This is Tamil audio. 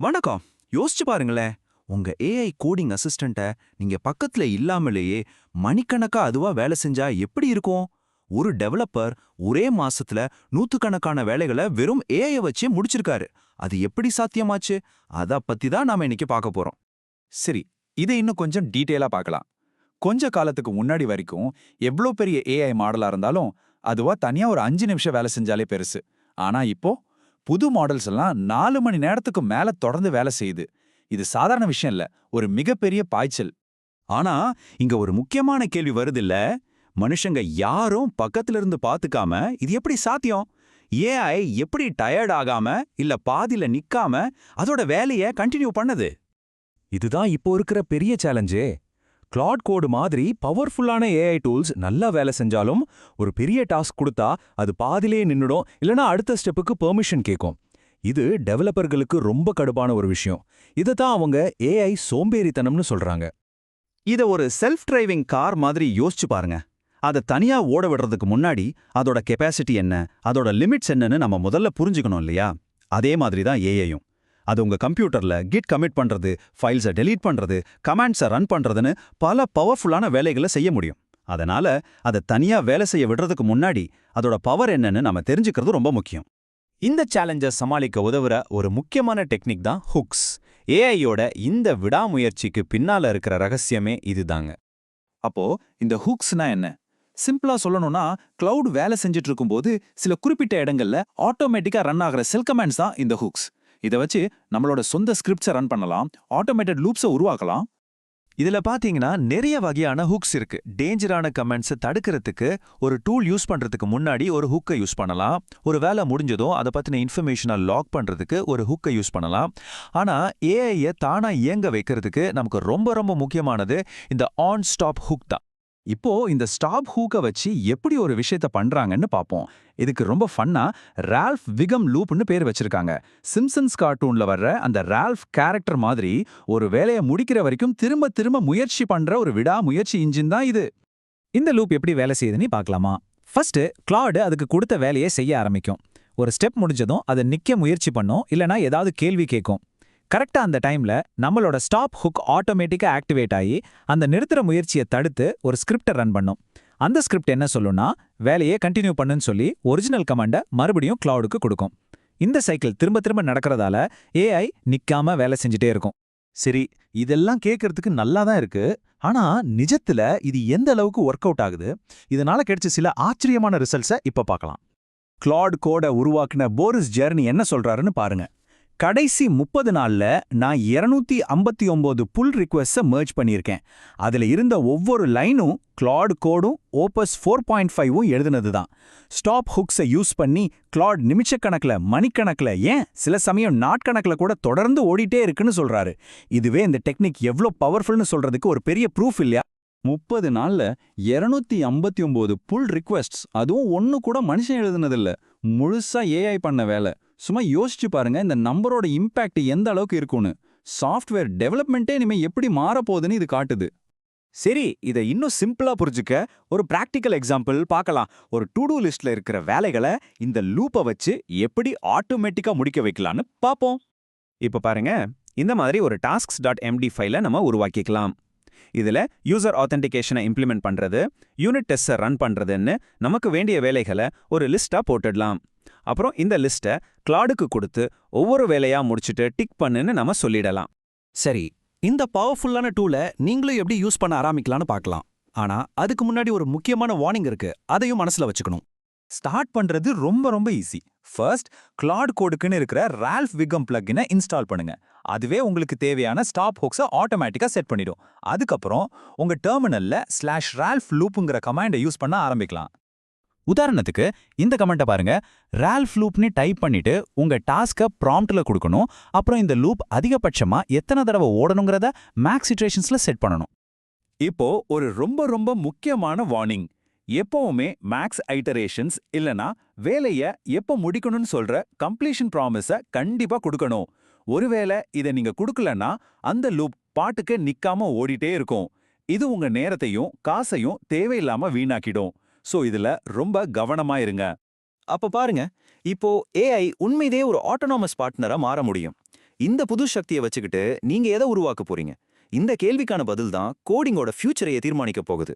வணக்கம். யோசிச்சு பாருங்களேன். உங்க ஏஐ கோடிங் அசிஸ்டண்ட்டை நீங்க பக்கத்துல இல்லாமலேயே மணிக்கணக்கா அதுவா வேலை செஞ்சா எப்படி இருக்கும்? ஒரு டெவலப்பர் ஒரே மாசத்துல நூத்துக்கணக்கான வேலைகளை வெறும் ஏஐ வச்சே முடிச்சிருக்காரு. அது எப்படி சாத்தியமாச்சு? அத பத்தி தான் நாம இன்னைக்கு பார்க்க போறோம். சரி இதை இன்னும் கொஞ்சம் டீட்டெயிலா பார்க்கலாம். கொஞ்ச காலத்துக்கு முன்னாடி வரைக்கும் எவ்வளோ பெரிய ஏஐ மாடலா இருந்தாலும் அதுவா தனியா ஒரு அஞ்சு நிமிஷம் வேலை செஞ்சாலே பெருசு. ஆனா இப்போ புது மாடல்ஸ் எல்லாம் நாலு மணி நேரத்துக்கு மேல தொடர்ந்து வேலை செய்யுது. இது சாதாரண விஷயம் இல்ல. ஒரு மிகப்பெரிய பாய்ச்சல். ஆனா இங்க ஒரு முக்கியமான கேள்வி வருது இல்ல மனுஷங்க யாரும் பக்கத்துல இருந்து பாத்துக்காம இது எப்படி சாத்தியம்? ஏஐ எப்படி டயர்ட் ஆகாம இல்ல பாதியில நிக்காம அதோட வேலைய கண்டினியூ பண்ணது? இதுதான் இப்போ இருக்கிற பெரிய சேலஞ்சே கிளாட் கோடு மாதிரி பவர்ஃபுல்லான ஏஐ டூல்ஸ் நல்லா வேலை செஞ்சாலும் ஒரு பெரிய டாஸ்க் கொடுத்தா அது பாதிலேயே நின்னுடும் இல்லனா அடுத்த ஸ்டெப்புக்கு பெர்மிஷன் கேட்கும். இது டெவலப்பர்களுக்கு ரொம்ப கடுப்பான ஒரு விஷயம். இதை தான் அவங்க ஏஐ சோம்பேறித்தனம்னு சொல்றாங்க. இத ஒரு செல்ஃப் டிரைவிங் கார் மாதிரி யோசிச்சு பாருங்க. அதை தனியா ஓட விடுறதுக்கு முன்னாடி அதோட கெப்பாசிட்டி என்ன அதோட லிமிட்ஸ் என்னன்னு நம்ம முதல்ல புரிஞ்சுக்கணும் இல்லையா? அதே மாதிரி தான் ஏஐயும் அது உங்க கம்ப்யூட்டர்ல கிட் கமிட் பண்றது ஃபைல்ஸை டெலீட் பண்றது கமெண்ட்ஸை ரன் பண்றதுன்னு பல பவர்ஃபுல்லான வேலைகளை செய்ய முடியும். அதனால அதை தனியா வேலை செய்ய விடுறதுக்கு முன்னாடி அதோட பவர் என்னன்னு நம்ம தெரிஞ்சுக்கிறது ரொம்ப முக்கியம். இந்த சேலஞ்சை சமாளிக்க உதவுற ஒரு முக்கியமான டெக்னிக் தான் ஹுக்ஸ் ஏஐயோட இந்த விடாமுயற்சிக்கு பின்னால இருக்கிற ரகசியமே இதுதாங்க. அப்போ இந்த ஹூக்ஸ்னா என்ன? சிம்பிளா சொல்லணும்னா கிளவுட் வேலை செஞ்சுட்டு இருக்கும்போது சில குறிப்பிட்ட இடங்கள்ல ஆட்டோமேட்டிக்கா ரன் ஆகிற செல் கமெண்ட்ஸ் தான் இந்த ஹூக்ஸ் இதை வச்சு நம்மளோட சொந்த ஸ்கிரிப்ட்ஸை ரன் பண்ணலாம் ஆட்டோமேட்டட் லூப்ஸை உருவாக்கலாம். இதுல பாத்தீங்கன்னா நிறைய வகையான ஹுக்ஸ் இருக்கு. டேஞ்சரான கமெண்ட்ஸை தடுக்கிறதுக்கு ஒரு டூல் யூஸ் பண்றதுக்கு முன்னாடி ஒரு ஹுக்கை யூஸ் பண்ணலாம். ஒரு வேலை முடிஞ்சதும் அதை பத்தின இன்ஃபர்மேஷனை லாக் பண்றதுக்கு ஒரு ஹுக்கை யூஸ் பண்ணலாம். ஆனா ஏஐயை தானா இயங்க வைக்கிறதுக்கு நமக்கு ரொம்ப ரொம்ப முக்கியமானது இந்த ஆன் ஸ்டாப் ஹுக் தான். இப்போ இந்த ஸ்டாப் ஹூக்கை வச்சு எப்படி ஒரு விஷயத்த பண்றாங்கன்னு பார்ப்போம் இதுக்கு ரொம்ப ஃபன்னா ரால்ஃப் விகம் லூப்னு பேர் வச்சிருக்காங்க. சிம்சன்ஸ் கார்ட்டூன்ல வர்ற அந்த ரால்ஃப் கேரக்டர் மாதிரி ஒரு வேலையை முடிக்கிற வரைக்கும் திரும்ப திரும்ப முயற்சி பண்ற ஒரு விடா முயற்சி இன்ஜின் தான் இது. இந்த லூப் எப்படி வேலை செய்யுதுன்னு பார்க்கலாமா ஃபர்ஸ்ட் கிளாடு அதுக்கு கொடுத்த வேலையை செய்ய ஆரம்பிக்கும். ஒரு ஸ்டெப் முடிஞ்சதும் அதை நிக்க முயற்சி பண்ணும் இல்லனா ஏதாவது கேள்வி கேட்கும். கரெக்டா அந்த டைம்ல நம்மளோட ஸ்டாப் ஹுக் ஆட்டோமேட்டிக்கா ஆக்டிவேட் ஆகி அந்த நிறுத்துற முயற்சியை தடுத்து ஒரு ஸ்கிரிப்டை ரன் பண்ணும். அந்த ஸ்கிரிப்ட் என்ன சொல்லும்னா வேலையை கண்டினியூ பண்ணுன்னு சொல்லி ஒரிஜினல் கமாண்டை மறுபடியும் கிளவுடுக்கு கொடுக்கும். இந்த சைக்கிள் திரும்ப திரும்ப நடக்கிறதால ஏஐ நிக்காம வேலை செஞ்சுட்டே இருக்கும். சரி இதெல்லாம் கேட்கறதுக்கு நல்லா தான் இருக்கு. ஆனா நிஜத்துல இது எந்த அளவுக்கு ஒர்க் அவுட் ஆகுது? இதனால கிடைச்ச சில ஆச்சரியமான ரிசல்ட்ஸை இப்ப பார்க்கலாம். கிளாட் கோட உருவாக்குன போரிஸ் ஜெர்னி என்ன சொல்றாருன்னு பாருங்க. கடைசி முப்பது நாள்ல நான் இருநூத்தி ஐம்பத்தி ஒம்பது புல் ரிக்வெஸ்ட மேர்ஜ் பண்ணியிருக்கேன். அதுல இருந்த ஒவ்வொரு லைனும் கிளாட் கோடும் ஓப்பஸ் ஃபோர் பாயிண்ட் ஃபைவும் எழுதுனது தான் ஸ்டாப் ஹுக்ஸை யூஸ் பண்ணி கிளாட் நிமிஷக்கணக்கில் மணிக்கணக்கில் ஏன்? சில சமயம் நாட்கணக்கில் கூட தொடர்ந்து ஓடிட்டே இருக்குன்னு சொல்றாரு. இதுவே இந்த டெக்னிக் எவ்வளோ பவர்ஃபுல்னு சொல்றதுக்கு ஒரு பெரிய ப்ரூஃப் இல்லையா? முப்பது நாள்ல இருநூத்தி ஐம்பத்தி ஒன்பது புல் ரிக்வெஸ்ட்ஸ் அதுவும் ஒன்னு கூட மனுஷன் எழுதுனதில்லை. முழுசா ஏஐ பண்ண வேலை. சும்மா யோசிச்சு பாருங்க இந்த நம்பரோட இம்பாக்ட் எந்த அளவுக்கு இருக்கும்னு. சாஃப்ட்வேர் டெவலப்மெண்ட்டே இனிமே எப்படி மாறப்போகுதுன்னு இது காட்டுது. சரி இதை இன்னும் சிம்பிளா புரிஞ்சுக்க ஒரு பிராக்டிக்கல் எக்ஸாம்பிள் பார்க்கலாம். ஒரு டு டூ லிஸ்ட்ல இருக்கிற வேலைகளை இந்த லூப்பை வச்சு எப்படி ஆட்டோமேட்டிக்கா முடிக்க வைக்கலாம்னு பார்ப்போம். இப்போ பாருங்க இந்த மாதிரி ஒரு டாஸ்க்ஸ் டாட் எம்டி ஃபைலை நம்ம உருவாக்கிக்கலாம். இதுல யூசர் ஆத்தென்டிகேஷனை இம்ப்ளிமெண்ட் பண்றது யூனிட் டெஸ்ட்டை ரன் பண்றதுன்னு நமக்கு வேண்டிய வேலைகளை ஒரு லிஸ்ட்டாக போட்டுடலாம். அப்புறம் இந்த லிஸ்ட்டை கிளாடுக்கு கொடுத்து ஒவ்வொரு வேலையா முடிச்சுட்டு டிக் பண்ணுன்னு நம்ம சொல்லிடலாம். சரி இந்த பவர்ஃபுல்லான டூலை நீங்களும் எப்படி யூஸ் பண்ண ஆரம்பிக்கலாம்னு பார்க்கலாம். ஆனா அதுக்கு முன்னாடி ஒரு முக்கியமான வார்னிங் இருக்கு. அதையும் மனசுல வச்சுக்கணும். ஸ்டார்ட் பண்றது ரொம்ப ரொம்ப ஈஸி. ஃபர்ஸ்ட் கிளாட் கோடுக்குன்னு இருக்கிற ரால்ஃப் விகம் பிளக்கினை இன்ஸ்டால் பண்ணுங்க. அதுவே உங்களுக்கு தேவையான ஸ்டாப் ஹோக்ஸை ஆட்டோமேட்டிக்கா செட் பண்ணிடும். அதுக்கப்புறம் உங்க டெர்மினல்ல ஸ்லாஷ் ரால்ஃப் லூப்புங்கிற கமாண்டை யூஸ் பண்ண ஆரம்பிக்கலாம். உதாரணத்துக்கு இந்த கமெண்ட்டை பாருங்க. ரால்ஃப் லூப்னு டைப் பண்ணிட்டு உங்க டாஸ்க்கை ப்ராம்ப்ட்ல கொடுக்கணும். அப்புறம் இந்த லூப் அதிகபட்சமா எத்தனை தடவை ஓடணுங்கிறத மேக்ஸ் சிச்சுவேஷன்ஸ்ல செட் பண்ணணும். இப்போ ஒரு ரொம்ப ரொம்ப முக்கியமான வார்னிங் எப்பவுமே மேக்ஸ் ஐட்டரேஷன்ஸ் இல்லனா வேலைய எப்ப முடிக்கணும்னு சொல்ற கம்ப்ளீஷன் ப்ராமிஸை கண்டிப்பா கொடுக்கணும். ஒருவேளை இதை நீங்க கொடுக்கலன்னா அந்த லூப் பாட்டுக்கு நிக்காம ஓடிட்டே இருக்கும். இது உங்க நேரத்தையும் காசையும் தேவையில்லாம வீணாக்கிடும். சோ இதுல ரொம்ப கவனமா இருங்க. அப்ப பாருங்க இப்போ ஏஐ உண்மையிலே ஒரு ஆட்டோனாமஸ் பார்ட்னரா மாற முடியும். இந்த புது சக்தியை வச்சுக்கிட்டு நீங்க எதை உருவாக்க போறீங்க? இந்த கேள்விக்கான பதில் தான் கோடிங்கோட ஃபியூச்சரையை தீர்மானிக்க போகுது.